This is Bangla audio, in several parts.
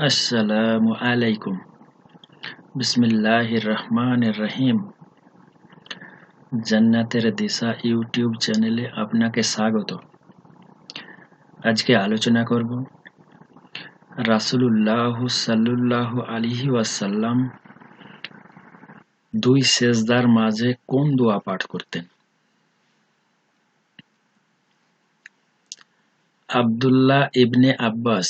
আসসালামু আলাইকুম বিসমিল্লাহির রহমানির রহিম জান্নাতের দিশা ইউটিউব চ্যানেলে আপনাকে স্বাগত আজকে আলোচনা করব রাসূলুল্লাহ সাল্লাল্লাহু আলাইহি ওয়াসাল্লাম দুই সেজদার মাঝে কোন দোয়া পাঠ করতেন আব্দুল্লাহ ইবনে আব্বাস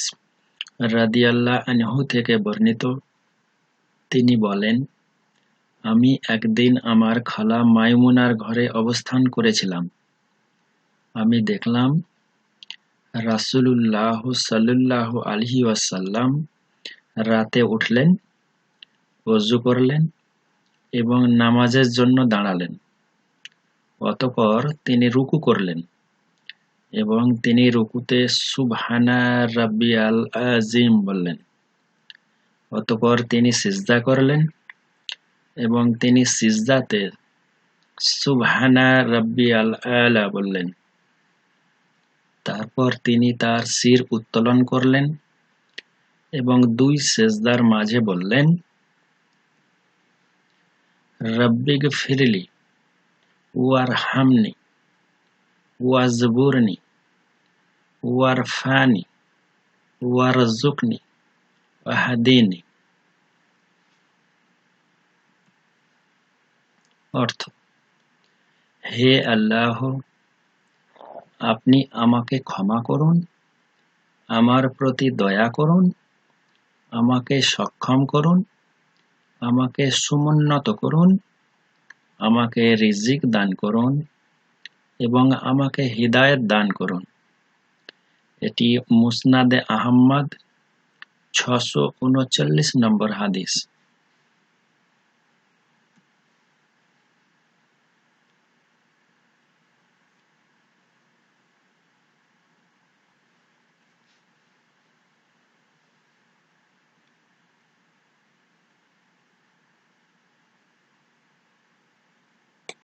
রাদিয়াল্লাহ আনহু থেকে বর্ণিত, তিনি বলেন, আমি একদিন আমার খালা মাইমুনার ঘরে অবস্থান করেছিলাম। আমি দেখলাম, রাসূলুল্লাহ সাল্লাল্লাহু আলহি ওয়াসাল্লাম রাতে উঠলেন, ওযু করলেন এবং নামাজের জন্য দাঁড়ালেন। অতপর তিনি রুকু করলেন। এবং তিনি রুকুতে সুবহানা রাব্বিয়াল আজিম বললেন। অতঃপর তিনি সিজদা করলেন এবং তিনি সিজদাতে সুবহানা রাব্বিয়াল আলা বললেন। তারপর তিনি তার শির উত্তোলন করলেন এবং দুই সেজদার মাঝে বললেন রব্বিগ ফিরলি ওয়ার হামনি ওয়াজবুরনি ওয়ারফানি ওয়ারজুকনি ওয়াহাদিনি অর্থ হে আল্লাহ, আপনি আমাকে ক্ষমা করুন, আমার প্রতি দয়া করুন, আমাকে সক্ষম করুন, আমাকে সমুন্নত করুন, আমাকে রিজিক দান করুন এবং আমাকে হৃদায়ত দান করুন। এটি মুসনাদে আহম্মদ ছশো উনচল্লিশ নম্বর হাদিস।